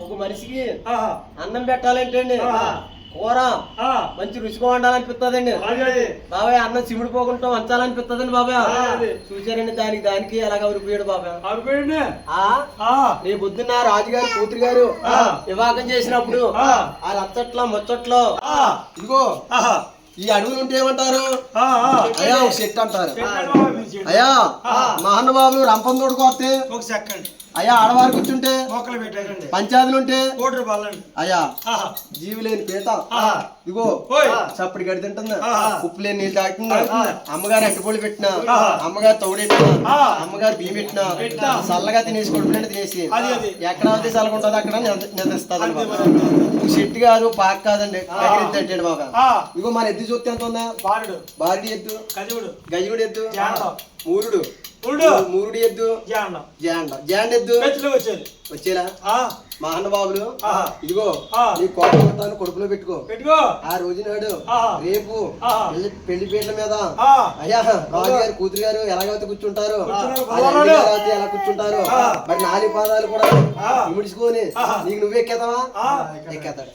ఒక మనిషికి అన్నం పెట్టాలంటే అండి ఆ. కూర మంచి రుచిగా వండాలనిపిస్తుందండి అది అది. బాబాయ్ అన్నం సిమిడిపోకుండా వంచాలనిపిస్తుందండి బాబాయ్. చూసారండి దానికి దానికి ఎలాగ ఉరిపోయాడు బాబాయ్ రేపు పొద్దున్న రాజుగారు కూతురు గారు. వివాహం చేసినప్పుడు ఆ. రచ్చట్లో ముచ్చట్లో ఇదిగో ఆహా, ఈ అడవులు ఉంటే ఏమంటారు. అయ్యా ఒక చెట్టు అంటారు. అయ్యా. మహానుభావులు రంపం తోడుకోతే ఒక సెకండ్ అయ్యా ఆడవారు కూర్చుంటే మొక్కలు పంచాయతీలు ఉంటే కోటి రూపాయలండి అయ్యా జీవి లేని. ఇదిగో ఓయ్. చప్పటి గడి తింటుందా. ఉప్పు లేని నీళ్ళు తాగుతుందా? అమ్మగారు అట్టుపొడి పెట్టినా. అమ్మగారు తౌడెట్టినా. అమ్మగారు బియ్యం పెట్టినా. చల్లగా తినేసి కొడుకునే తినేసి. ఎక్కడ అయితే చల్లకుంటుందో అక్కడ నిద్రిస్తుంది. చెట్టు కాదు పాక కాదండి. అంటే బాగా ఇగో మన ఎద్దు చూస్తే ఎంత ఉందా? బాలుడు బారుడి ఎద్దు. కజువుడు గజుడు ఎద్దు. మూరుడు. ఉడు మూరుడి ఎద్దు. జాండం. జాండ. జాండ ఎద్దు. వచ్చేది. వచ్చేలా? ఆ, మహానుభావులు ఆహా. ఇదిగో. నీ కోపం కొడుకులో పెట్టుకో. పెట్టుకో. ఆ రోజు నాడు. రేపు. పెళ్ళి పీటల మీద ఆ, అయ్యా రాజు గారు కూతురు గారు ఎలాగైతే కూర్చుంటారు ఎలా కూర్చుంటారు. మరి నాలుగు పాదాలు కూడా ఆహా. నీకు నువ్వు ఎక్కేతావా. ఎక్కేతాడు.